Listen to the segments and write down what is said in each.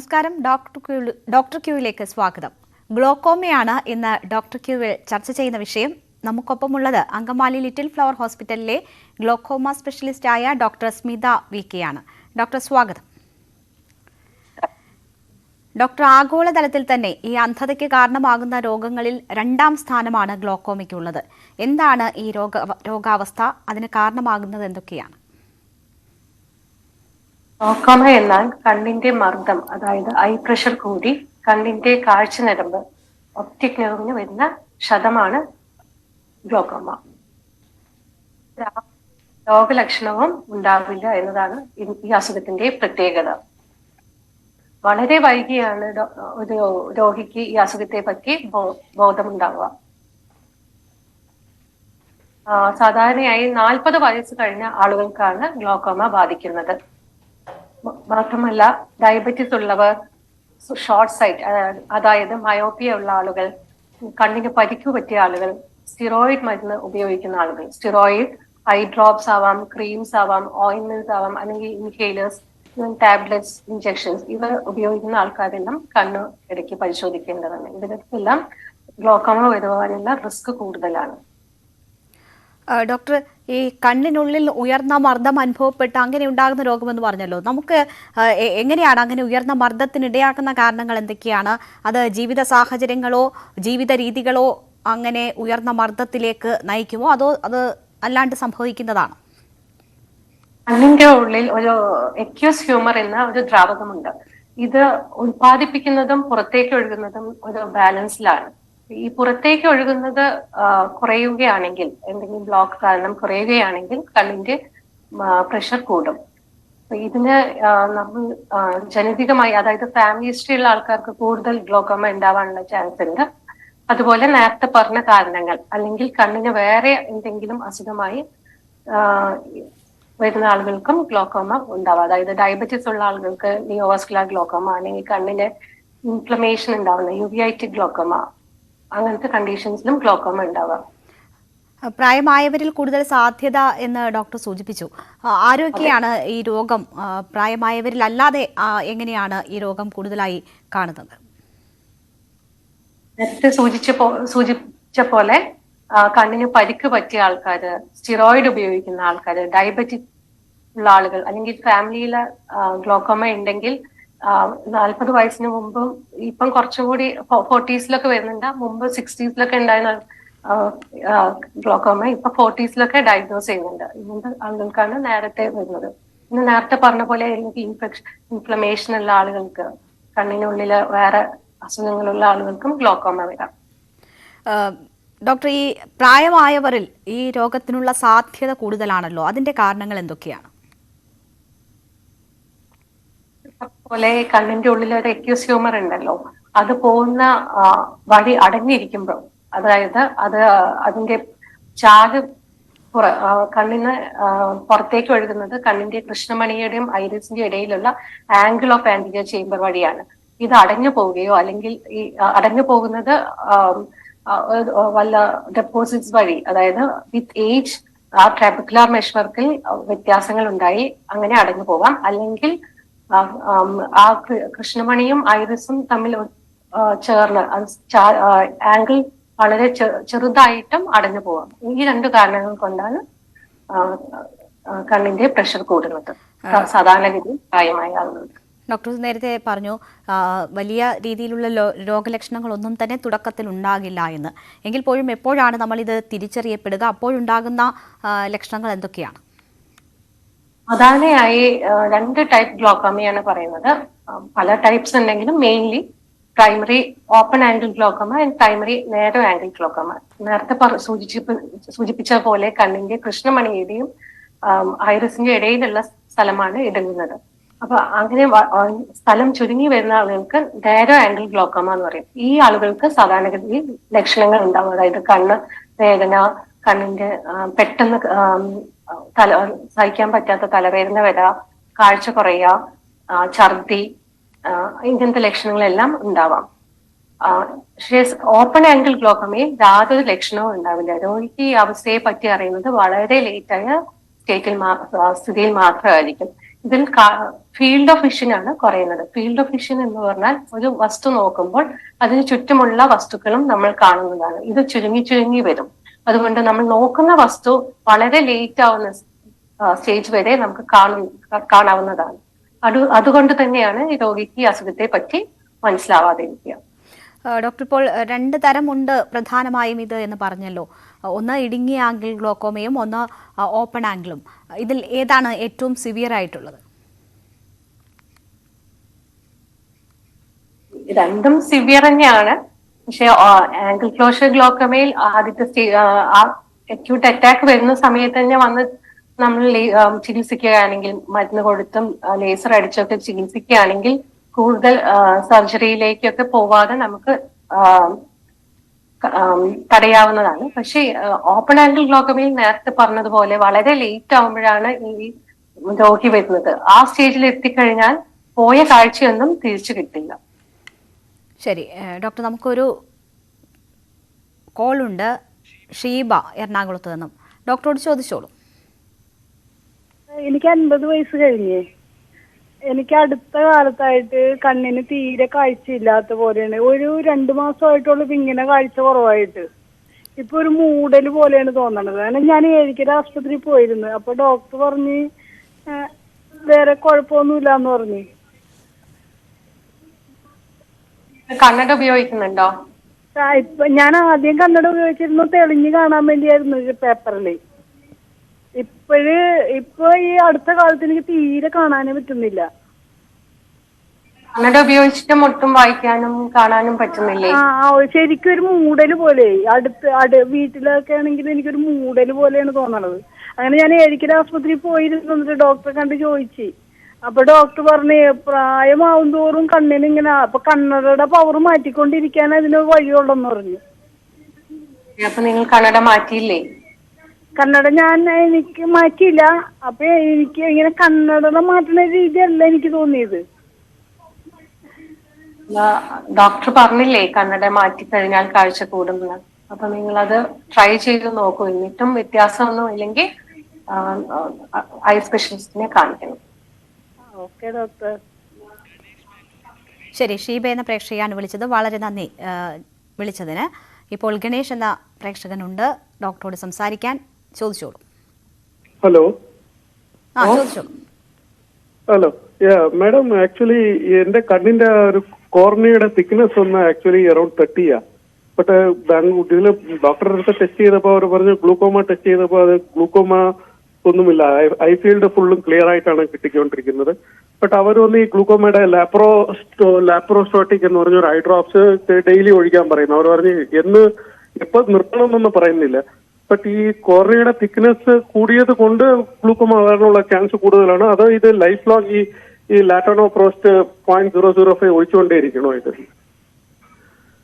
നമസ്കാരം. Doctor Q doctor ക്യൂവിലേക്ക് സ്വാഗതം. ഗ്ലോക്കോമയാണ് ഇന്ന് ഡോക്ടർ ക്യൂവിൽ ചർച്ച ചെയ്യുന്ന വിഷയം. നമുക്കൊപ്പമുള്ളത് അങ്കമാലി ലിറ്റിൽ ഫ്ലവർ ഹോസ്പിറ്റലിലെ ഗ്ലോക്കോമ സ്പെഷ്യലിസ്റ്റ് ആയ ഡോക്ടർ സ്മിത വി കെ ആണ് ഡോക്ടർ സ്വാഗതം. ഡോക്ടർ ആഗോളതലത്തിൽ തന്നെ ഈ അന്ധതയ്ക്ക് കാരണമാകുന്ന രോഗങ്ങളിൽ രണ്ടാം സ്ഥാനമാണ് ഗ്ലോക്കോമയ്ക്കുള്ളത്. എന്താണ് ഈ രോഗ രോഗാവസ്ഥ? അതിന് കാരണമാകുന്നത് എന്തൊക്കെയാണ്? ഗ്ലോക്കോമ എന്നാൽ കണ്ണിന്റെ മർദ്ദം അതായത് ഐ പ്രഷർ കൂടി കണ്ണിന്റെ കാഴ്ച നരമ്പ് ഒപ്റ്റിക് നെർവിന് വരുന്ന ക്ഷതമാണ് ഗ്ലോക്കോമ രോഗലക്ഷണവും ഉണ്ടാവില്ല എന്നതാണ് ഈ- അസുഖത്തിന്റെ പ്രത്യേകത. വളരെ വൈകിയാണ് ഒരു രോഗിക്ക് ഈ അസുഖത്തെ പറ്റി ബോധമുണ്ടാവുക. സാധാരണയായി നാൽപ്പത് വയസ്സ് കഴിഞ്ഞ ആളുകൾക്കാണ് ഗ്ലോക്കോമ ബാധിക്കുന്നത്. മാത്രമല്ല ഡയബറ്റിസ് ഉള്ളവർ ഷോർട്ട് സൈറ്റ് അതായത് മയോപ്പിയ ഉള്ള ആളുകൾ കണ്ണിന് പരിക്കു പറ്റിയ ആളുകൾ സ്റ്റിറോയിഡ് മരുന്ന് ഉപയോഗിക്കുന്ന ആളുകൾ സ്റ്റിറോയിഡ് ഐ ഡ്രോപ്സ് ആവാം ക്രീംസ് ആവാം ഓയിൻമെന്റ്സ് ആവാം അല്ലെങ്കിൽ ഇൻഹേലേഴ്സ് ടാബ്ലറ്റ്സ് ഇഞ്ചെക്ഷൻസ് ഇവ ഉപയോഗിക്കുന്ന ആൾക്കാരെല്ലാം കണ്ണ് ഇടയ്ക്ക് പരിശോധിക്കേണ്ടതാണ്. ഇതിനൊക്കെല്ലാം ഗ്ലോക്കോമ വരുവാനുള്ള റിസ്ക് കൂടുതലാണ്. ഡോക്ടർ ഈ കണ്ണിനുള്ളിൽ ഉയർന്ന മർദ്ദം അനുഭവപ്പെട്ട് അങ്ങനെ ഉണ്ടാകുന്ന രോഗമെന്ന് പറഞ്ഞല്ലോ. നമുക്ക് എങ്ങനെയാണ് അങ്ങനെ ഉയർന്ന മർദ്ദത്തിന് ഇടയാക്കുന്ന കാരണങ്ങൾ എന്തൊക്കെയാണ്? അത് ജീവിത സാഹചര്യങ്ങളോ ജീവിത രീതികളോ അങ്ങനെ ഉയർന്ന മർദ്ദത്തിലേക്ക് നയിക്കുമോ? അതോ അത് അല്ലാണ്ട് സംഭവിക്കുന്നതാണോ? കണ്ണിന്റെ ഉള്ളിൽ ഒരു എക്യൂസ് ഹ്യൂമർ എന്ന ഒരു ദ്രാവകമുണ്ട്. ഇത് ഉത്പാദിപ്പിക്കുന്നതും പുറത്തേക്ക് ഒഴുകുന്നതും ഒരു ബാലൻസിലാണ് ഈ പുറത്തേക്ക് ഒഴുകുന്നത് കുറയുകയാണെങ്കിൽ എന്തെങ്കിലും ബ്ലോക്ക് കാരണം കുറയുകയാണെങ്കിൽ കണ്ണിന്റെ പ്രഷർ കൂടും. ഇതിന് നമ്മൾ ജനിതകമായി അതായത് ഫാമിലി ഹിസ്റ്ററി ഉള്ള ആൾക്കാർക്ക് കൂടുതൽ ഗ്ലോക്കോമ ഉണ്ടാവാനുള്ള ചാൻസ് ഉണ്ട്. അതുപോലെ നേരത്തെ പറഞ്ഞ കാരണങ്ങൾ അല്ലെങ്കിൽ കണ്ണിന് വേറെ എന്തെങ്കിലും അസുഖമായി വരുന്ന ആളുകൾക്കും ഗ്ലോക്കോമ ഉണ്ടാവാം. അതായത് ഡയബറ്റിസ് ഉള്ള ആളുകൾക്ക് നിയോവാസ്കുലർ ഗ്ലോക്കോമ അല്ലെങ്കിൽ കണ്ണിന് ഇൻഫ്ലമേഷൻ ഉണ്ടാവുന്ന യുവിയൈറ്റിക് ഗ്ലോക്കോമ അങ്ങനത്തെ കണ്ടീഷൻസിലും ഗ്ലോക്കോമ ഉണ്ടാവാം. പ്രായമായവരിൽ കൂടുതൽ സാധ്യത എന്ന് ഡോക്ടർ സൂചിപ്പിച്ചു. ആരൊക്കെയാണ് ഈ രോഗം? പ്രായമായവരിൽ അല്ലാതെ എങ്ങനെയാണ് ഈ രോഗം കൂടുതലായി കാണുന്നത്? നേരത്തെ സൂചിച്ച സൂചിപ്പിച്ച പോലെ കണ്ണിന് പരിക്ക് പറ്റിയ ആൾക്കാർ സ്റ്റിറോയിഡ് ഉപയോഗിക്കുന്ന ആൾക്കാർ ഡയബറ്റിക് ഉള്ള ആളുകൾ അല്ലെങ്കിൽ ഫാമിലിയിലെ ഗ്ലോക്കോമ ഉണ്ടെങ്കിൽ നാൽപ്പത് വയസ്സിന് മുമ്പും ഇപ്പം കുറച്ചും കൂടി ഫോർട്ടീസിലൊക്കെ വരുന്നുണ്ട്. മുമ്പ് സിക്സ്റ്റീസിലൊക്കെ ഉണ്ടായിരുന്ന ഗ്ലോക്കോമ ഇപ്പൊ ഫോർട്ടീസിലൊക്കെ ഡയഗ്നോസ് ചെയ്യുന്നുണ്ട്. ഇങ്ങനത്തെ ആളുകൾക്കാണ് നേരത്തെ വരുന്നത്. പിന്നെ നേരത്തെ പറഞ്ഞ പോലെ എനിക്ക് ഇൻഫെക്ഷൻ ഇൻഫ്ലമേഷൻ ഉള്ള ആളുകൾക്ക് കണ്ണിനുള്ളിൽ വേറെ അസുഖങ്ങളുള്ള ആളുകൾക്കും ഗ്ലോക്കോമ വരാം. ഡോക്ടർ ഈ പ്രായമായവരിൽ ഈ രോഗത്തിനുള്ള സാധ്യത കൂടുതലാണല്ലോ? അതിന്റെ കാരണങ്ങൾ എന്തൊക്കെയാണ്? പോലെ കണ്ണിന്റെ ഉള്ളിൽ ഒരു എക്യൂസ് ഹ്യൂമർ ഉണ്ടല്ലോ. അത് പോകുന്ന വഴി അടങ്ങിയിരിക്കുമ്പോൾ അതായത് അത് അതിന്റെ ചാൽ കണ്ണിന് പുറത്തേക്ക് ഒഴുകുന്നത് കണ്ണിന്റെ കൃഷ്ണമണിയുടെയും ഐറിസിന്റെ ഇടയിലുള്ള ആംഗിൾ ഓഫ് ആന്റിജർ ചേംബർ വഴിയാണ്. ഇത് അടഞ്ഞു പോവുകയോ അല്ലെങ്കിൽ ഈ അടഞ്ഞു പോകുന്നത് വല്ല ഡെപ്പോസിറ്റ്സ് വഴി അതായത് വിത്ത് ഏജ് ആ ട്രാബിക്കുലാർ മെഷ്വർക്കിൽ വ്യത്യാസങ്ങൾ ഉണ്ടായി അങ്ങനെ അടഞ്ഞു പോവാം. അല്ലെങ്കിൽ ആ, കൃഷ്ണമണിയും ഐറിസും തമ്മിൽ ചേർന്ന് ആംഗിൾ വളരെ ചെറുതായിട്ടും അടഞ്ഞു പോവാം. ഈ രണ്ട് കാരണങ്ങൾ കൊണ്ടാണ് കണ്ണിന്റെ പ്രഷർ കൂടുന്നത്. സാധാരണഗതി പ്രായമായ ആളുകൾക്ക്. ഡോക്ടർ നേരത്തെ പറഞ്ഞു വലിയ രീതിയിലുള്ള രോഗലക്ഷണങ്ങൾ രോഗലക്ഷണങ്ങളൊന്നും തന്നെ തുടക്കത്തിൽ ഉണ്ടാകില്ല എന്ന്. എങ്കിൽ പോലും എപ്പോഴാണ് നമ്മൾ ഇത് തിരിച്ചറിയപ്പെടുക? അപ്പോഴുണ്ടാകുന്ന ലക്ഷണങ്ങൾ എന്തൊക്കെയാണ്? സാധാരണയായി രണ്ട് ടൈപ്പ് ഗ്ലോക്കോമയാണ് പറയുന്നത്. പല ടൈപ്സ് ഉണ്ടെങ്കിലും mainly primary open angle glaucoma and primary narrow angle glaucoma നേരത്തെ സൂചിപ്പിച്ച പോലെ കണ്ണിന്റെ കൃഷ്ണമണിയുടെയും ഐറിസിന്റെ ഇടയിലുള്ള സ്ഥലമാണ് ഇടുങ്ങുന്നത് അപ്പൊ അങ്ങനെ സ്ഥലം ചുരുങ്ങി വരുന്ന ആളുകൾക്ക് നേരോ ആംഗിൾ ഗ്ലോക്കോമ എന്ന് പറയും. ഈ ആളുകൾക്ക് സാധാരണഗതിയിൽ ലക്ഷണങ്ങൾ ഉണ്ടാവും. അതായത് കണ്ണ് വേദന കണ്ണിന്റെ പെട്ടെന്ന് തല സഹിക്കാൻ പറ്റാത്ത തലവേദന വരാ കാഴ്ച കുറയുക ഛർദി ഇങ്ങനത്തെ ലക്ഷണങ്ങളെല്ലാം ഉണ്ടാവാം. ഓപ്പൺ ആംഗിൾ ഗ്ലോക്കമയിൽ യാതൊരു ലക്ഷണവും ഉണ്ടാവില്ല. രോഗിക്ക് ഈ അവസ്ഥയെ പറ്റി അറിയുന്നത് വളരെ ലേറ്റായ സ്റ്റേറ്റിൽ സ്ഥിതിയിൽ മാത്രമായിരിക്കും. ഇതിൽ ഫീൽഡ് ഓഫ് വിഷൻ ആണ് കുറയുന്നത്. ഫീൽഡ് ഓഫ് വിഷൻ എന്ന് പറഞ്ഞാൽ ഒരു വസ്തു നോക്കുമ്പോൾ അതിന് ചുറ്റുമുള്ള വസ്തുക്കളും നമ്മൾ കാണുന്നതാണ്. ഇത് ചുരുങ്ങി ചുരുങ്ങി വരും. അതുകൊണ്ട് നമ്മൾ നോക്കുന്ന വസ്തു വളരെ ലേറ്റ് ആവുന്ന സ്റ്റേജ് വരെ നമുക്ക് കാണും കാണാവുന്നതാണ്. അത് അതുകൊണ്ട് തന്നെയാണ് ഈ രോഗിക്ക് അസുഖത്തെ പറ്റി മനസ്സിലാവാതിരിക്കുക. ഡോക്ടർ ഇപ്പോൾ രണ്ട് രണ്ട് തരമുണ്ട് പ്രധാനമായും ഇത് എന്ന് പറഞ്ഞല്ലോ. ഒന്ന് ഇടുങ്ങിയ ആംഗിൾ ഗ്ലോക്കോമയും ഒന്ന് ഓപ്പൺ ആംഗിളും ഇതിൽ ഏതാണ് ഏറ്റവും സിവിയർ ആയിട്ടുള്ളത്? രണ്ടും സിവിയർ തന്നെയാണ്. പക്ഷെ ആംഗിൾ ക്ലോഷർ ഗ്ലോക്കമയിൽ ആദ്യത്തെ സ്റ്റേ- അക്യൂട്ട് അറ്റാക്ക് വരുന്ന സമയത്ത് തന്നെ വന്ന് നമ്മൾ ചികിത്സിക്കുകയാണെങ്കിൽ മരുന്ന് കൊടുത്തും ലേസർ അടിച്ചൊക്കെ ചികിത്സിക്കുകയാണെങ്കിൽ കൂടുതൽ സർജറിയിലേക്കൊക്കെ പോവാതെ നമുക്ക് തടയാവുന്നതാണ്. പക്ഷേ ഓപ്പൺ ആംഗിൾ ഗ്ലോക്കമയിൽ നേരത്തെ പറഞ്ഞതുപോലെ വളരെ ലേറ്റ് ആവുമ്പോഴാണ് ഈ രോഗി വരുന്നത്. ആ സ്റ്റേജിൽ എത്തിക്കഴിഞ്ഞാൽ പോയ കാഴ്ചയൊന്നും തിരിച്ചു കിട്ടില്ല. ശരി ഡോക്ടർ നമുക്കൊരു കോളുണ്ട്. ഷീബ എറണാകുളത്ത് നിന്നും. ഡോക്ടറോട് ചോദിച്ചോളൂ. എനിക്ക് അൻപത് വയസ്സ് കഴിഞ്ഞേ. എനിക്ക് അടുത്ത കാലത്തായിട്ട് കണ്ണിന് തീരെ കാഴ്ചയില്ലാത്ത പോലെയാണ്. ഒരു രണ്ടു മാസമായിട്ടുള്ളത് ഇങ്ങനെ കാഴ്ച കുറവായിട്ട്. ഇപ്പൊ ഒരു മൂടൽ പോലെയാണ് തോന്നണത്. കാരണം ഞാൻ ഏഴിക്കര ആസ്പത്രിയിൽ പോയിരുന്നു. അപ്പൊ ഡോക്ടർ പറഞ്ഞ് വേറെ കുഴപ്പമൊന്നുമില്ല എന്ന് പറഞ്ഞു. കണ്ണട ഉപയോഗിക്കുന്നുണ്ടോ? ആ, ഇപ്പൊ ഞാൻ ആദ്യം കന്നഡ ഉപയോഗിച്ചിരുന്നു. തെളിഞ്ഞ് കാണാൻ വേണ്ടിയായിരുന്നു പേപ്പറിൽ ഇപ്പോഴ് ഇപ്പൊ ഈ അടുത്ത കാലത്ത് എനിക്ക് തീരെ കാണാനേ പറ്റുന്നില്ല. കണ്ണട ഉപയോഗിച്ചിട്ട് ഒട്ടും വായിക്കാനും കാണാനും പറ്റുന്നില്ലേ? ആ ശരിക്കും ഒരു മൂടൽ പോലെ. അടുത്ത് അട് വീട്ടിലൊക്കെ ആണെങ്കിൽ എനിക്കൊരു മൂടൽ പോലെയാണ് തോന്നണത്. അങ്ങനെ ഞാൻ ഏഴിക്കര ആസ്പത്രിയിൽ പോയിരുന്നു. ഡോക്ടറെ കണ്ട് ചോദിച്ചു. അപ്പൊ ഡോക്ടർ പറഞ്ഞു പ്രായമാവും തോറും കണ്ണിന് ഇങ്ങനെ അപ്പൊ കണ്ണടയുടെ പവർ മാറ്റിക്കൊണ്ടിരിക്കാൻ അതിന് വഴിയുള്ളെന്ന് പറഞ്ഞു. അപ്പൊ നിങ്ങൾ കണ്ണട മാറ്റിയില്ലേ? കണ്ണട ഞാൻ എനിക്ക് മാറ്റിയില്ല. അപ്പൊ എനിക്ക് ഇങ്ങനെ കണ്ണട മാറ്റുന്ന രീതിയല്ല എനിക്ക് തോന്നിയത്. ഡോക്ടർ പറഞ്ഞില്ലേ കണ്ണട മാറ്റി കഴിഞ്ഞാൽ കാഴ്ച കൂടുമെന്ന്. അപ്പൊ നിങ്ങൾ അത് ട്രൈ ചെയ്ത് നോക്കൂ. എന്നിട്ടും വ്യത്യാസമൊന്നും ഇല്ലെങ്കിൽ ഐ സ്പെഷ്യലിസ്റ്റിനെ കാണിക്കണം. Okay doctor. ശരി ഷീബ എന്ന പ്രേക്ഷകയാണ് വിളിച്ചത് വളരെ നന്ദി വിളിച്ചതിന്. ഇപ്പോൾ ഗണേഷ് എന്ന പ്രേക്ഷകനുണ്ട്. ഡോക്ടറോട് സംസാരിക്കാൻ ചോദിച്ചോളൂ. ഹലോ. ആ ചോദിച്ചോളൂ. ഹലോ. യാ മാഡം ആക്ച്വലി എന്റെ കണ്ണിന്റെ ഒരു കോർണിയുടെ തിക്നെസ് ഒന്ന് ആക്ച്വലി അറൌണ്ട് തേർട്ടിയാ. ബട്ട് ബാംഗ്ലൂർ ഇതിൽ ഡോക്ടറുടെ അടുത്ത് ടെസ്റ്റ് ചെയ്തപ്പോൾ അവർ പറഞ്ഞു ഗ്ലൂക്കോമ ടെസ്റ്റ് ചെയ്തപ്പോൾ അത് ഗ്ലൂക്കോമ ഒന്നുമില്ല. ഐ ഫീൽഡ് ഫുള്ളും ക്ലിയർ ആയിട്ടാണ് കിട്ടിക്കൊണ്ടിരിക്കുന്നത്. ബട്ട് അവർ വന്ന് ഈ ഗ്ലൂക്കോമയുടെ ലാപ്രോ ലാപ്രോസ്റ്റോട്ടിക് എന്ന് പറഞ്ഞ ഒരു ഐ ഡ്രോപ്സ് ഡെയിലി ഒഴിക്കാൻ പറയുന്നു. അവർ പറഞ്ഞ് എന്ന് എപ്പോ നിർത്തണമെന്നൊന്നും പറയുന്നില്ല. ബട്ട് ഈ കോർണിയുടെ തിക്നെസ് കൂടിയത് കൊണ്ട് ഗ്ലൂക്കോമ വരാനുള്ള ചാൻസ് കൂടുതലാണ്. അതോ ഇത് ലൈഫ് ലോങ് ഈ ഈ latanoprost point zero zero five ഒഴിച്ചുകൊണ്ടേയിരിക്കണോ ഇത്?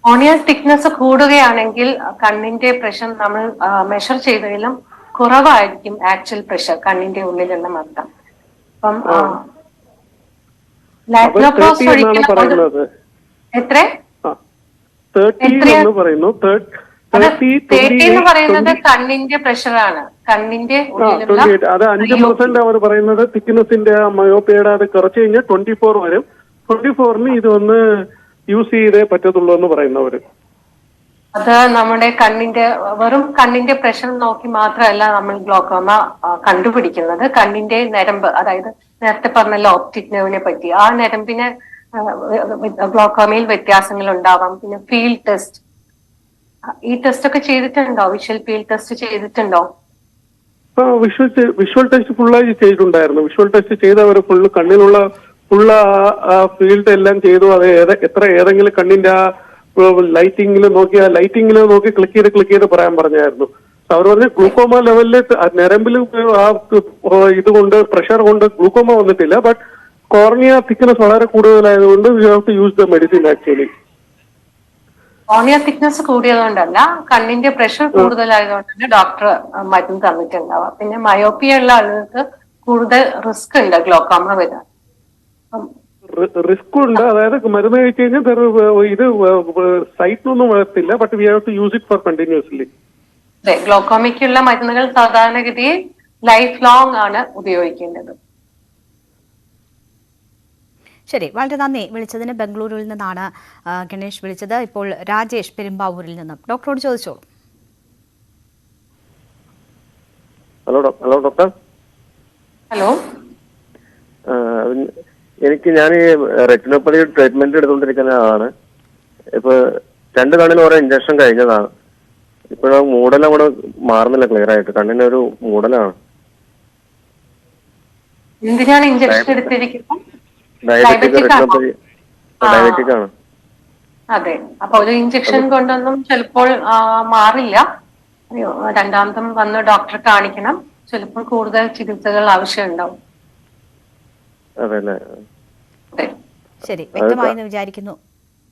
ഓണിയൻ തിക്നെസ് കൂടുകയാണെങ്കിൽ കണ്ണിന്റെ പ്രഷർ നമ്മൾ മെഷർ ചെയ്തതിലും കുറവായിരിക്കും ആക്ച്വൽ പ്രഷർ കണ്ണിന്റെ ഉള്ളിലുള്ള മർദ്ദം. അപ്പം ഒഴിക്കണം. പറയുന്നത്. എത്ര? എന്ന് പറയുന്നത് കണ്ണിന്റെ പ്രഷറാണ് കണ്ണിന്റെ അത് അഞ്ച് പെർസെന്റ് അവർ പറയുന്നത്. തിക്നെസിന്റെ മയോപ്പിയുടെ അത് കുറച്ച് കഴിഞ്ഞാൽ ട്വന്റി ഫോർ വരും ട്വന്റി ഫോറിന് ഇതൊന്ന് യൂസ് ചെയ്തേ പറ്റത്തുള്ളൂ എന്ന് പറയുന്നവര്. അത് നമ്മുടെ കണ്ണിന്റെ വെറും കണ്ണിന്റെ പ്രഷർ നോക്കി മാത്രമല്ല നമ്മൾ ഗ്ലോക്കോമ കണ്ടുപിടിക്കുന്നത്. കണ്ണിന്റെ നരമ്പ് അതായത് നേരത്തെ പറഞ്ഞല്ലോ ഓപ്റ്റിക് നെർവിനെ പറ്റി. ആ നരമ്പിന് ഗ്ലോക്കോമയിൽ വ്യത്യാസങ്ങൾ ഉണ്ടാവാം. പിന്നെ ഫീൽഡ് ടെസ്റ്റ്. ഈ ടെസ്റ്റ് ഒക്കെ ചെയ്തിട്ടുണ്ടോ? വിഷ്വൽ ഫീൽഡ് ടെസ്റ്റ് ചെയ്തിട്ടുണ്ടോ? വിഷ്വൽ വിഷ്വൽ ടെസ്റ്റ് ഫുള്ളായി ചെയ്തിട്ടുണ്ടായിരുന്നു. വിഷ്വൽ ടെസ്റ്റ് ചെയ്തവർ ഫുള്ള് കണ്ണിലുള്ള ഫുള്ള് ഫീൽഡ് എല്ലാം ചെയ്തു. അത് എത്ര ഏതെങ്കിലും കണ്ണിന്റെ ആ ലൈറ്റിംഗിൽ നോക്കി ആ ലൈറ്റിംഗിൽ നോക്കി ക്ലിക്ക് ചെയ്ത് ക്ലിക്ക് ചെയ്ത് പറയാൻ പറഞ്ഞായിരുന്നു. അവർ പറഞ്ഞ ഗ്ലൂക്കോമ ലെവലിൽ നരമ്പിൽ ആ ഇതുകൊണ്ട് പ്രഷർ കൊണ്ട് ഗ്ലൂക്കോമ വന്നിട്ടില്ല ബട്ട് കോർണിയ തിക്നെസ് വളരെ കൂടുതലായതുകൊണ്ട് you have to use the medicine actually cornea thickness കൂടിയതുകൊണ്ടല്ല കണ്ണിന്റെ പ്രഷർ കൂടുതലായതുകൊണ്ടാണ് ഡോക്ടർ മരുന്ന് തന്നിട്ടുണ്ടാവുക. പിന്നെ മയോപ്പിയ ഉള്ള ആളുകൾക്ക് കൂടുതൽ റിസ്ക് ഉണ്ട് ഗ്ലോക്കോമ വരാൻ. റിസ്ക് ഉണ്ട്. അതായത് മരുന്ന് കഴിച്ചു കഴിഞ്ഞാൽ ഇത് സൈറ്റിനൊന്നും വരത്തില്ല. But we have to use it for continuously അതെ ഗ്ലോക്കോമയ്ക്കുള്ള മരുന്നുകൾ സാധാരണഗതിയിൽ ലൈഫ് ലോങ് ആണ് ഉപയോഗിക്കേണ്ടത്. ശരി വളരെ നന്ദി. വിളിച്ചതിന് ബംഗളൂരുവിൽ നിന്നാണ് ഗണേഷ് വിളിച്ചത്. ഇപ്പോൾ രാജേഷ് പെരുമ്പാവൂരിൽ നിന്നും. ഡോക്ടറോട് ചോദിച്ചോളൂ ഹലോ ഹലോ ഡോക്ടർ. ഹലോ. എനിക്ക് ഞാൻ ഈ റെറ്റിനോപ്പതി ട്രീറ്റ്മെന്റ് എടുത്തുകൊണ്ടിരിക്കുന്ന ആളാണ്. ഇപ്പൊ രണ്ട് കണ്ണിന് ഓരോ ഇഞ്ചക്ഷൻ കഴിഞ്ഞതാണ്. ഇപ്പോഴും മൂടൽ കൂടെ മാറുന്നില്ല ക്ലിയർ ആയിട്ട്. കണ്ണിനൊരു മൂടലാണ്. എന്തിനാണ് ഇഞ്ചക്ഷൻ എടുത്തിരിക്കുന്നത്? ഡയബറ്റിക്? റെറ്റിനോപ്പതി ഡയബറ്റിക് ആണ്. അതെ. അപ്പൊ ഒരു ഇഞ്ചക്ഷൻ കൊണ്ടൊന്നും ചിലപ്പോൾ മാറില്ല. രണ്ടാമതും വന്ന് ഡോക്ടറെ കാണിക്കണം. ചിലപ്പോൾ കൂടുതൽ ചികിത്സകൾ ആവശ്യമുണ്ടാവും. ശരി. വ്യക്തമായെന്ന് വിചാരിക്കുന്നു.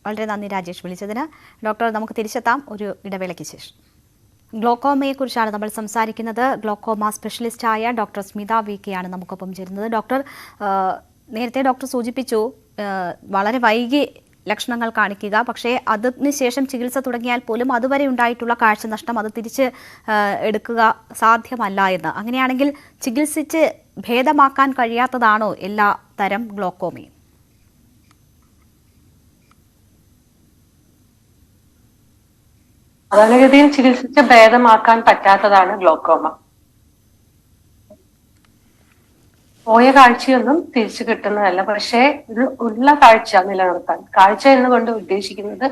വളരെ നന്ദി രാജേഷ് വിളിച്ചതിന്. ഡോക്ടർ നമുക്ക് തിരിച്ചെത്താം. ഒരു ഇടവേളയ്ക്ക് ശേഷം. ഗ്ലോക്കോമയെക്കുറിച്ചാണ് നമ്മൾ സംസാരിക്കുന്നത്. ഗ്ലോക്കോമ സ്പെഷ്യലിസ്റ്റായ ഡോക്ടർ സ്മിത വി കെ ആണ് നമുക്കൊപ്പം ചേരുന്നത്. ഡോക്ടർ നേരത്തെ ഡോക്ടർ സൂചിപ്പിച്ചു വളരെ വൈകി ലക്ഷണങ്ങൾ കാണിക്കുക. പക്ഷേ അതിന് ശേഷം ചികിത്സ തുടങ്ങിയാൽ പോലും അതുവരെ ഉണ്ടായിട്ടുള്ള കാഴ്ച നഷ്ടം അത് തിരിച്ച് എടുക്കുക സാധ്യമല്ല എന്ന്. അങ്ങനെയാണെങ്കിൽ ചികിത്സിച്ച് ഭേദമാക്കാൻ കഴിയാത്തതാണോ എല്ലാ തരം ഗ്ലോക്കോമയും? സാധാരണഗതിയിൽ ചികിത്സിച്ച് ഭേദമാക്കാൻ പറ്റാത്തതാണ് ഗ്ലോക്കോമ. പോയ കാഴ്ചയൊന്നും തിരിച്ചു കിട്ടുന്നതല്ല. പക്ഷേ ഉള്ള- ഉള്ള കാഴ്ച നിലനിർത്താൻ കാഴ്ച എന്നുകൊണ്ട് ഉദ്ദേശിക്കുന്നത്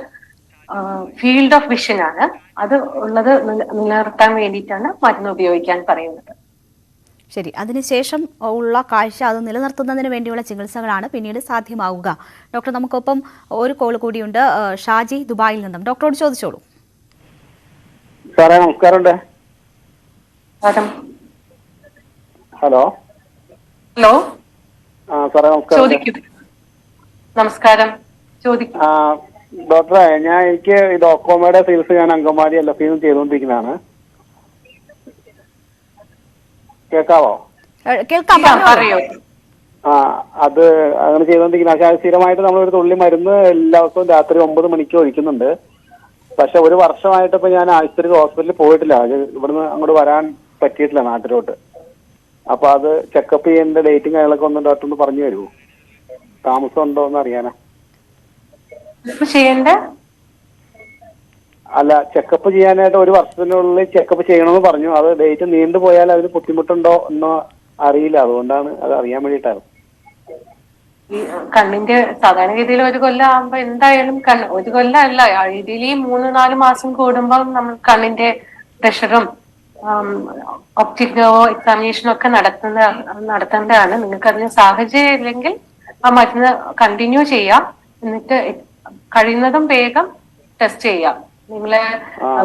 ഫീൽഡ് ഓഫ് വിഷൻ ആണ്. അത് ഉള്ളത് നില- നിലനിർത്താൻ വേണ്ടിയിട്ടാണ് മരുന്ന് ഉപയോഗിക്കാൻ പറയുന്നത്. ശരി. അതിനുശേഷം ഉള്ള കാഴ്ച അത് നിലനിർത്തുന്നതിന് വേണ്ടിയുള്ള ചികിത്സകളാണ് പിന്നീട് സാധ്യമാവുക. ഡോക്ടർ നമുക്കൊപ്പം ഒരു കോൾ കൂടിയുണ്ട്. ഷാജി ദുബായിൽ നിന്നും. ഡോക്ടറോട് ചോദിച്ചോളൂ. സാറേ നമസ്കാരമുണ്ട്. ഹലോ. ഹലോ? ആ സാറേ നമസ്കാരം. ചോദിക്കൂ. നമസ്കാരം. ഡോക്ടറെ ഞാൻ എനിക്ക് ഈ ഡോക്കോമയുടെ സെയിൽസ് ഞാൻ അങ്കമാലി അല്ല എഫ് ചെയ്തുകൊണ്ടിരിക്കുന്നതാണ്. കേൾക്കാവോ? ആ, അത് അങ്ങനെ ചെയ്തുകൊണ്ടിരിക്കുന്ന. പക്ഷെ അത് സ്ഥിരമായിട്ട് നമ്മളൊരു തുള്ളി മരുന്ന് എല്ലാ ദിവസവും രാത്രി ഒമ്പത് മണിക്ക് ഒഴിക്കുന്നുണ്ട്. പക്ഷെ ഒരു വർഷമായിട്ട് ഇപ്പൊ ഞാൻ ആശുപത്രി ഹോസ്പിറ്റലിൽ പോയിട്ടില്ല. അത് ഇവിടുന്ന് അങ്ങോട്ട് വരാൻ പറ്റിയിട്ടില്ല നാട്ടിലോട്ട്. അപ്പൊ അത് ചെക്കപ്പ് ചെയ്യേണ്ട ഡേറ്റും കാര്യങ്ങളൊക്കെ ഒന്ന് ഡോക്ടർ ഒന്ന് പറഞ്ഞു തരുമോ താമസം ഉണ്ടോ എന്ന് അറിയാനാ. ഇപ്പൊ ചെയ്യേണ്ട? അല്ല ചെക്കപ്പ് ചെയ്യാനായിട്ട് ഒരു വർഷത്തിനുള്ളിൽ ചെക്കപ്പ് ചെയ്യണമെന്ന് പറഞ്ഞു. അത് ഡേറ്റ് നീണ്ടുപോയാൽ അതിന് ബുദ്ധിമുട്ടുണ്ടോ എന്നോ അറിയില്ല. അതുകൊണ്ടാണ് അത് അറിയാൻ വേണ്ടിയിട്ടായിരുന്നു ഈ കണ്ണിന്റെ സാധാരണഗതിയിൽ ഒരു കൊല്ലം ആകുമ്പോ എന്തായാലും കണ്ണ് ഒരു കൊല്ലം അല്ല ഈ മൂന്ന് നാല് മാസം കൂടുമ്പോൾ നമ്മൾ കണ്ണിന്റെ പ്രഷറും ഒപ്റ്റിക് എക്സാമിനേഷനോ ഒക്കെ നടത്തുന്ന നടത്തേണ്ടതാണ്. നിങ്ങൾക്ക് അതിന് സാഹചര്യം ഇല്ലെങ്കിൽ ആ മരുന്ന് കണ്ടിന്യൂ ചെയ്യാം. എന്നിട്ട് കഴിയുന്നതും വേഗം ടെസ്റ്റ് ചെയ്യാം. നിങ്ങൾ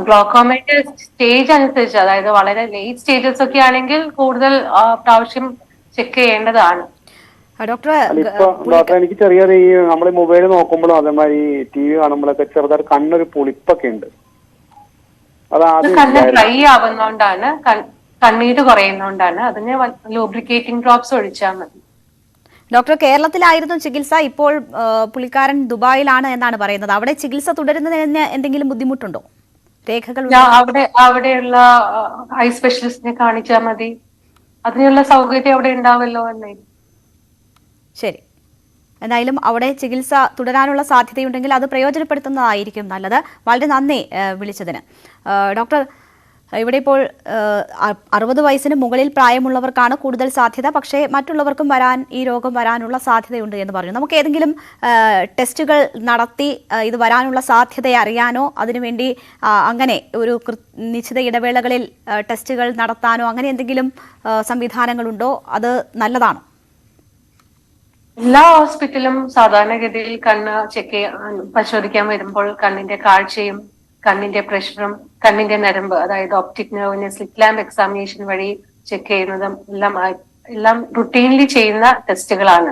ഗ്ലോക്കോമയുടെ സ്റ്റേജ് അനുസരിച്ച് അതായത് വളരെ ലേറ്റ് സ്റ്റേജസ് ഒക്കെ ആണെങ്കിൽ കൂടുതൽ പ്രാവശ്യം ചെക്ക് ചെയ്യേണ്ടതാണ്. ഡോക്ടർ ഡോക്ടർ എനിക്ക് ചെറിയ ഈ നമ്മൾ മൊബൈൽ നോക്കുമ്പോഴും അതേമാതിരി ടി വി കാണുമ്പോഴൊക്കെ ചെറുതായിട്ട് കണ്ണൊരു പുളിപ്പൊക്കെ ഉണ്ട്. കണ്ണ്. ഡ്രൈ ആവുന്നോണ്ടാണ് കണ്ണീര് കുറയുന്നോണ്ടാണ്. അതിന് ലൂബ്രിക്കേറ്റിംഗ് ഡ്രോപ്സ് ഒഴിച്ചാൽ മതി. ഡോക്ടർ കേരളത്തിലായിരുന്നു ചികിത്സ ഇപ്പോൾ പുള്ളിക്കാരൻ ദുബായിലാണ് എന്നാണ് പറയുന്നത്. അവിടെ ചികിത്സ തുടരുന്നതിന് എന്തെങ്കിലും ബുദ്ധിമുട്ടുണ്ടോ? രേഖകൾ അവിടെ അവിടെയുള്ള ഐ സ്പെഷ്യലിസ്റ്റിനെ കാണിച്ചാൽ മതി. അതിനുള്ള സൗകര്യം അവിടെ ഉണ്ടാവല്ലോ എന്നേ. ശരി. എന്തായാലും അവിടെ ചികിത്സ തുടരാനുള്ള സാധ്യതയുണ്ടെങ്കിൽ അത് പ്രയോജനപ്പെടുത്തുന്നതായിരിക്കും നല്ലത്. വളരെ നന്ദി വിളിച്ചതിന്. ഡോക്ടർ ഇവിടെ ഇപ്പോൾ അറുപത് വയസ്സിന് മുകളിൽ പ്രായമുള്ളവർക്കാണ് കൂടുതൽ സാധ്യത. പക്ഷേ മറ്റുള്ളവർക്കും വരാൻ ഈ രോഗം വരാനുള്ള സാധ്യതയുണ്ട് എന്ന് പറഞ്ഞു. നമുക്ക് ഏതെങ്കിലും ടെസ്റ്റുകൾ നടത്തി ഇത് വരാനുള്ള സാധ്യത അറിയാനോ അതിനുവേണ്ടി അങ്ങനെ ഒരു നിശ്ചിത ഇടവേളകളിൽ ടെസ്റ്റുകൾ നടത്താനോ അങ്ങനെ എന്തെങ്കിലും സംവിധാനങ്ങളുണ്ടോ? അത് നല്ലതാണോ. എല്ലാ ഹോസ്പിറ്റലും സാധാരണഗതിയിൽ കണ്ണ് ചെക്ക് പരിശോധിക്കാൻ വരുമ്പോൾ കണ്ണിന്റെ കാഴ്ചയും കണ്ണിന്റെ പ്രഷറും കണ്ണിന്റെ നരമ്പ് അതായത് ഓപ്റ്റിക് നെർവിനെ സ്ലിറ്റ് ലാമ്പ് എക്സാമിനേഷൻ വഴി ചെക്ക് ചെയ്യുന്നതും എല്ലാം എല്ലാം റുട്ടീൻലി ചെയ്യുന്ന ടെസ്റ്റുകളാണ്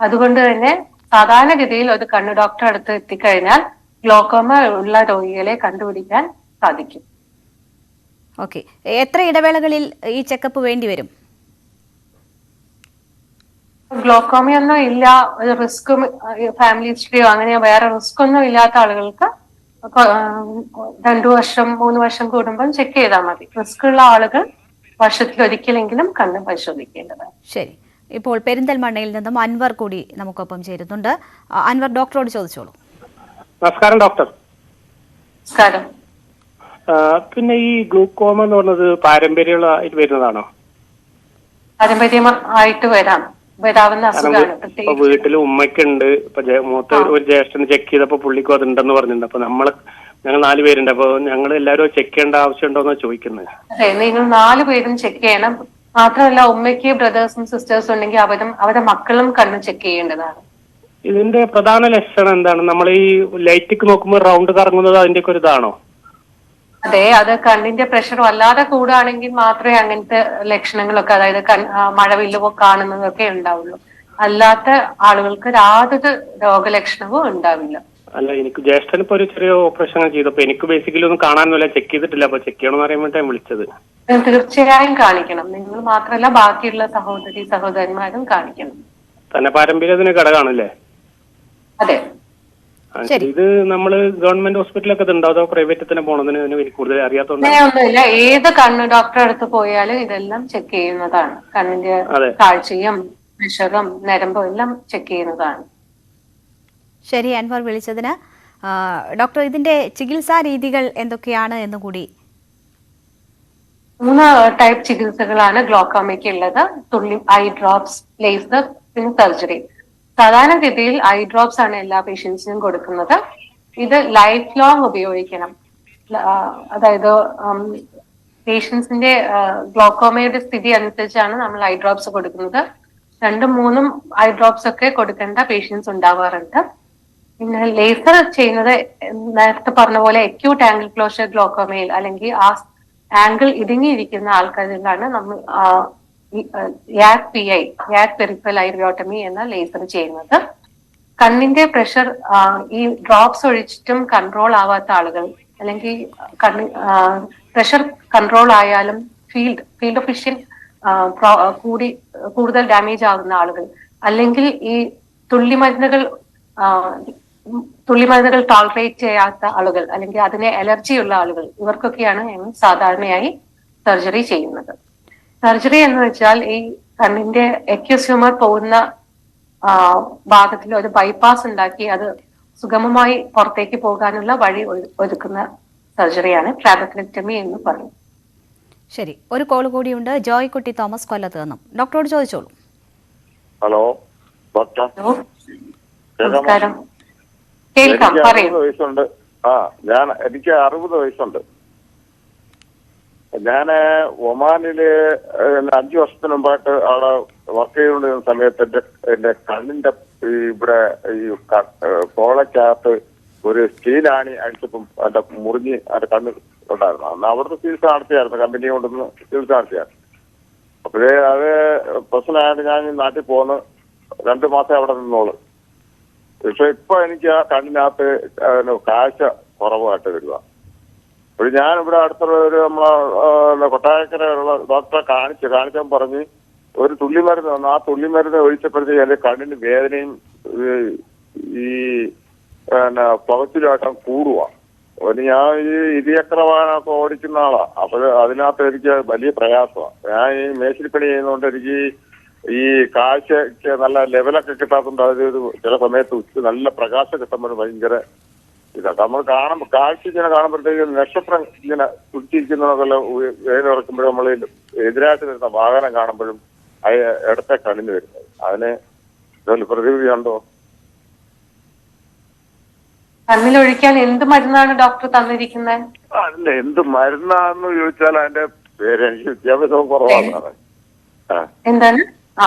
അതുകൊണ്ട് തന്നെ സാധാരണഗതിയിൽ ഒരു കണ്ണ് ഡോക്ടറെ അടുത്ത് എത്തിക്കഴിഞ്ഞാൽ ഗ്ലോക്കോമ ഉള്ള രോഗികളെ കണ്ടുപിടിക്കാൻ സാധിക്കും. ഓക്കെ എത്ര ഇടവേളകളിൽ ഈ ചെക്കപ്പ് വേണ്ടി വരും? ഗ്ലോക്കോമയൊന്നും ഇല്ല റിസ്ക് ഫാമിലി ഹിസ്റ്ററിയോ അങ്ങനെ വേറെ റിസ്ക് ഒന്നും ഇല്ലാത്ത ആളുകൾക്ക് രണ്ടു വർഷം മൂന്ന് വർഷം കൂടുമ്പോൾ ചെക്ക് ചെയ്താൽ മതി. റിസ്ക് ഉള്ള ആളുകൾ വർഷത്തിൽ ഒരിക്കലെങ്കിലും കണ്ണ് പരിശോധിക്കേണ്ടതാണ് ശരി. ഇപ്പോൾ പെരിന്തൽമണ്ണയിൽ നിന്നും അൻവർ കൂടി നമുക്കൊപ്പം ചേരുന്നുണ്ട്. അൻവർ ഡോക്ടറോട് ചോദിച്ചോളൂ. നമസ്കാരം ഡോക്ടർ. നമസ്കാരം. പിന്നെ ഈ ഗ്ലൂക്കോമ എന്ന് പറഞ്ഞത് പാരമ്പര്യമായിട്ട് വരുന്നതാണോ? പാരമ്പര്യമായിട്ട് വരാം. വരാവുന്ന അസുഖമാണ് വീട്ടിൽ ഉമ്മയ്ക്കുണ്ട്. ഇപ്പൊ മൂത്ത ഒരു ജ്യേഷ്ഠന് ചെക്ക് ചെയ്തപ്പോ പുള്ളിക്കും അതുണ്ടെന്ന് പറഞ്ഞിട്ടുണ്ട്. അപ്പൊ നമ്മൾ ഞങ്ങൾ നാല് പേരുണ്ട്. അപ്പൊ ഞങ്ങൾ എല്ലാവരും ചെക്ക് ചെയ്യേണ്ട ആവശ്യമുണ്ടോന്നാ ചോദിക്കുന്നത് അതെ നിങ്ങൾ നാല് പേരും ചെക്ക് ചെയ്യണം. മാത്രമല്ല ഉമ്മയ്ക്ക് ബ്രദേഴ്സും സിസ്റ്റേഴ്സും ഉണ്ടെങ്കിൽ അവരും അവരുടെ മക്കളും കണ്ണ് ചെക്ക് ചെയ്യേണ്ടതാണ്. ഇതിന്റെ പ്രധാന ലക്ഷണം എന്താണ്? നമ്മൾ ഈ ലൈറ്റിക്ക് നോക്കുമ്പോൾ റൗണ്ട് കറങ്ങുന്നത് അതിന്റെ ഒക്കെ ഒരു ഇതാണോ? അതെ അത് കണ്ണിന്റെ പ്രഷർ വല്ലാതെ കൂടുകയാണെങ്കിൽ മാത്രമേ അങ്ങനത്തെ ലക്ഷണങ്ങളൊക്കെ അതായത് മഴവില്ല് കാണുന്നതൊക്കെ ഉണ്ടാവുള്ളൂ. അല്ലാത്ത ആളുകൾക്ക് യാതൊരു രോഗലക്ഷണവും ഉണ്ടാവില്ല. അല്ല എനിക്ക് ജ്യേഷ്ഠന് ഇപ്പൊ ഒരു ചെറിയ ഓപ്പറേഷൻ ചെയ്തപ്പോ എനിക്ക് ബേസിക്കലി ഒന്നും കാണാനൊന്നുമില്ല. ചെക്ക് ചെയ്തിട്ടില്ല. അപ്പൊ ചെക്ക് ചെയ്യണമെന്ന് അറിയാൻ വേണ്ടി ഞാൻ വിളിച്ചത്. തീർച്ചയായും കാണിക്കണം. നിങ്ങൾ മാത്രമല്ല ബാക്കിയുള്ള സഹോദരി സഹോദരന്മാരും കാണിക്കണം. തന്നെ പാരമ്പര്യത്തിന് ഘടകമാണല്ലേ? അതെ. ഇത് നമ്മൾ ഗവൺമെന്റ് ഹോസ്പിറ്റലൊക്കെ ഉണ്ടാവും ഉണ്ടോ അതോ പ്രൈവറ്റ് തന്നെ പോണതിന് എനിക്ക് കൂടുതൽ അറിയാത്തതുകൊണ്ട് അങ്ങനെയൊന്നുമില്ല ഏത് കണ്ണ് ഡോക്ടറെ അടുത്ത് പോയാലും ഇതെല്ലാം ചെക്ക് ചെയ്യുന്നതാണ്. കണ്ണിന്റെ അതെ. കാഴ്ചയും പ്രഷറും നരമ്പും എല്ലാം ചെക്ക് ചെയ്യുന്നതാണ്. ശരി അൻവർ വിളിച്ചതിന്. ആ, ഡോക്ടർ ഇതിന്റെ ചികിത്സാ രീതികൾ എന്തൊക്കെയാണ് എന്ന് കൂടി? മൂന്ന് ടൈപ്പ് ചികിത്സകളാണ് ഗ്ലോക്കോമയ്ക്ക് ഉള്ളത്. തുള്ളി ഐ ഡ്രോപ്സ് ലേസർ പിന്നെ സർജറി സാധാരണഗതിയിൽ ഐ ഡ്രോപ്സ് ആണ് എല്ലാ പേഷ്യൻസിനും കൊടുക്കുന്നത്. ഇത് ലൈഫ് ലോങ് ഉപയോഗിക്കണം. അതായത് പേഷ്യൻസിന്റെ ഗ്ലോക്കോമയുടെ സ്ഥിതി അനുസരിച്ചാണ് നമ്മൾ ഐ ഡ്രോപ്സ് കൊടുക്കുന്നത്. രണ്ടും മൂന്നും ഐ ഡ്രോപ്സ് ഒക്കെ കൊടുക്കേണ്ട പേഷ്യൻസ് ഉണ്ടാവാറുണ്ട്. പിന്നെ ലേസർ ചെയ്യുന്നത് നേരത്തെ പറഞ്ഞ പോലെ അക്യൂട്ട് ആംഗിൾ ക്ലോഷർ ഗ്ലോക്കോമയിൽ അല്ലെങ്കിൽ ആ ആംഗിൾ ഇടുങ്ങിയിരിക്കുന്ന ആൾക്കാരിലാണ് നമ്മൾ പി ഐ യാക് പെരിഫൽ ഐറിയോട്ടമി എന്ന ലേസർ ചെയ്യുന്നത്. കണ്ണിന്റെ പ്രഷർ ഈ ഡ്രോപ്സ് ഒഴിച്ചിട്ടും കൺട്രോൾ ആവാത്ത ആളുകൾ അല്ലെങ്കിൽ കണ്ണി പ്രഷർ കൺട്രോൾ ആയാലും ഫീൽഡ് ഫീൽഡ് ഓഫ് വിഷൻ കൂടി കൂടുതൽ ഡാമേജ് ആകുന്ന ആളുകൾ. അല്ലെങ്കിൽ ഈ തുള്ളിമരുന്നുകൾ തുള്ളിമരുന്നുകൾ ടോളറേറ്റ് ചെയ്യാത്ത ആളുകൾ അല്ലെങ്കിൽ അതിനെ അലർജി ഉള്ള ആളുകൾ ഇവർക്കൊക്കെയാണ് സാധാരണയായി സർജറി ചെയ്യുന്നത്. സർജറി എന്ന് വെച്ചാൽ ഈ കണ്ണിന്റെ എക്യൂസ്യൂമർ പോകുന്ന ആ, ഭാഗത്തിൽ ഒരു ബൈപ്പാസ് ഉണ്ടാക്കി അത് സുഗമമായി പുറത്തേക്ക് പോകാനുള്ള വഴി ഒരുക്കുന്ന സർജറിയാണ് ട്രാബക്ലെക്ടമി എന്ന് പറയും ശരി. ഒരു കോൾ കൂടിയുണ്ട് ജോയ് കുട്ടി തോമസ് കൊല്ലത്ത് നിന്നും. ഡോക്ടറോട് ചോദിച്ചോളൂ. ഹലോ നമസ്കാരം. കേൾക്കാം പറയൂ. വയസ്സുണ്ട്. ആ ഞാൻ എനിക്ക് അറുപത് വയസ്സുണ്ട്. ഞാൻ ഒമാനിൽ അഞ്ചു വർഷത്തിന് മുമ്പായിട്ട് അവിടെ വർക്ക് ചെയ്തുകൊണ്ടിരുന്ന സമയത്ത് എന്റെ എന്റെ കണ്ണിന്റെ ഇവിടെ ഈ പോളക്കകത്ത് ഒരു സ്റ്റീലാണി അടിച്ചപ്പം എന്റെ മുറിഞ്ഞ് എന്റെ കണ്ണ് ഉണ്ടായിരുന്നു. അന്ന് അവിടുത്തെ ചികിത്സ നടത്തിയായിരുന്നു കമ്പനി കൊണ്ടുവന്ന് ചികിത്സ നടത്തിയായിരുന്നു അപ്പോഴേ അത് പ്രശ്നമായിട്ട് ഞാൻ നാട്ടിൽ പോന്ന് രണ്ടു മാസം അവിടെ നിന്നോളൂ. പക്ഷെ ഇപ്പൊ എനിക്ക് ആ കണ്ണിനകത്ത് കാഴ്ച കുറവായിട്ട് വരിക. അപ്പോൾ ഞാൻ ഇവിടെ അടുത്തുള്ള ഒരു നമ്മളെ കൊട്ടാരക്കരയുള്ള ഡോക്ടറെ കാണിച്ചു കാണിച്ചാൽ പറഞ്ഞ് ഒരു തുള്ളിമരുന്ന് തന്നു. ആ തുള്ളിമരുന്ന് ഒഴിച്ചപ്പോഴത്തേക്ക് എന്റെ കണ്ണിന് വേദനയും ഈ പിന്നെ പുകച്ചിലാട്ടം കൂടുവാ. ഒരു ഞാൻ ഈ ഇരുചക്ര വാഹനമൊക്കെ ഓടിക്കുന്ന ആളാ. അപ്പോൾ അതിനകത്ത് എനിക്ക് വലിയ പ്രയാസമാണ് ഞാൻ ഈ മേശിരിപ്പണി ചെയ്യുന്നതുകൊണ്ട് എനിക്ക് ഈ കാഴ്ചയ്ക്ക് നല്ല ലെവലൊക്കെ കിട്ടാത്തതുകൊണ്ട് അതൊരു ചില സമയത്ത് നല്ല പ്രകാശം കിട്ടുമ്പോൾ ഭയങ്കര ഇതാണ് നമ്മൾ കാണുമ്പോൾ കാഴ്ച ഇങ്ങനെ കാണുമ്പോഴത്തേക്കും നക്ഷത്രം ഇങ്ങനെ കുടിച്ചിരിക്കുന്നതൊക്കെ വേദിറക്കുമ്പോഴും നമ്മൾ എതിരായിട്ട് വരുന്ന വാഹനം കാണുമ്പോഴും അത് ഇടത്തെ കണിഞ്ഞു വരുന്നത്. അതിന് ഇതൊരു പ്രതിവിധി ഉണ്ടോ? കണ്ണിലൊഴിക്കാൻ എന്ത് മരുന്നാണ് ഡോക്ടർ തന്നിരിക്കുന്നത്? അല്ല എന്ത് മരുന്നാന്ന് ചോദിച്ചാൽ അതിന്റെ പേര് എനിക്ക് വിദ്യാഭ്യാസം കുറവാണ്. എന്താണ്? ആ.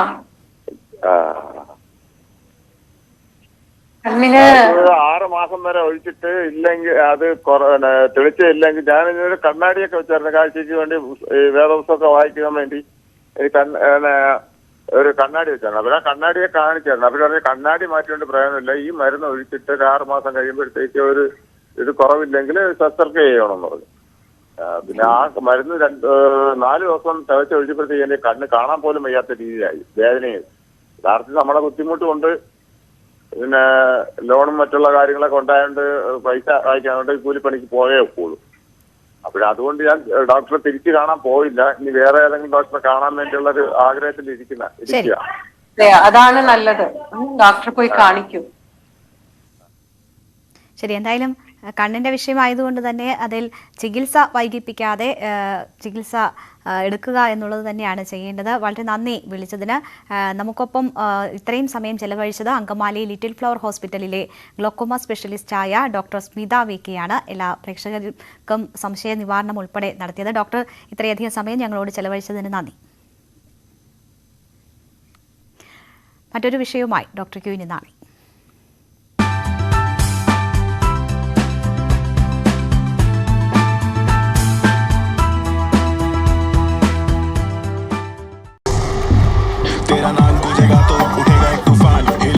ആറ് മാസം വരെ ഒഴിച്ചിട്ട് ഇല്ലെങ്കിൽ അത് തെളിച്ചില്ലെങ്കിൽ ഞാൻ ഇതിനൊരു കണ്ണാടിയൊക്കെ വെച്ചായിരുന്നു കാഴ്ചയ്ക്ക് വേണ്ടി വേദപുസ്തകമൊക്കെ വായിക്കാൻ വേണ്ടി. ഒരു കണ്ണാടി വെച്ചായിരുന്നു. ആ കണ്ണാടിയെ കാണിച്ചായിരുന്നു. അവർ പറഞ്ഞ കണ്ണാടി മാറ്റിക്കൊണ്ട് പ്രയോജനമില്ല. ഈ മരുന്ന് ഒഴിച്ചിട്ട് ഒരു ആറ് മാസം കഴിയുമ്പോഴത്തേക്ക് ഒരു ഇത് കുറവില്ലെങ്കിൽ ശസ്ത്രക്രിയ ചെയ്യണമെന്ന് പറഞ്ഞു. പിന്നെ ആ മരുന്ന് രണ്ട് നാല് ദിവസം എന്റെ കണ്ണ് കാണാൻ പോലും വയ്യാത്ത രീതിയിലായി. വേദനയായി. യഥാർത്ഥത്തിൽ നമ്മളെ ബുദ്ധിമുട്ട് കൊണ്ട് പിന്നെ ലോണും മറ്റുള്ള കാര്യങ്ങളൊക്കെ ഉണ്ടായതുകൊണ്ട് പൈസ വായിക്കാനുണ്ട് കൂലിപ്പണിക്ക് പോയേ ഒക്കുള്ളൂ. അപ്പോഴതുകൊണ്ട് ഞാൻ ഡോക്ടറെ തിരിച്ചു കാണാൻ പോയില്ല. ഇനി വേറെ ഏതെങ്കിലും ഡോക്ടറെ കാണാൻ വേണ്ടിയുള്ള ഒരു ആഗ്രഹത്തിൽ ഇരിക്കുന്ന ഇരിക്കുക അതാണ് നല്ലത്. ഡോക്ടറെ പോയി കാണിക്കൂ. ശരി എന്തായാലും അഹ് കണ്ണിന്റെ വിഷയമായതുകൊണ്ട് തന്നെ അതിൽ ചികിത്സ വൈകിപ്പിക്കാതെ ചികിത്സ എടുക്കുക എന്നുള്ളത് തന്നെയാണ് ചെയ്യേണ്ടത്. വളരെ നന്ദി വിളിച്ചതിന്. നമുക്കൊപ്പം ഇത്രയും സമയം ചെലവഴിച്ചത് അങ്കമാലി ലിറ്റിൽ ഫ്ലവർ ഹോസ്പിറ്റലിലെ ഗ്ലോക്കോമ സ്പെഷ്യലിസ്റ്റായ ഡോക്ടർ സ്മിത വി കെയാണ് എല്ലാ പ്രേക്ഷകർക്കും സംശയ നിവാരണം ഉൾപ്പെടെ നടത്തിയത്. ഡോക്ടർ ഇത്രയധികം സമയം ഞങ്ങളോട് ചെലവഴിച്ചതിന് നന്ദി. മറ്റൊരു വിഷയവുമായി ഡോക്ടർ ക്യൂവിന് നാളെ.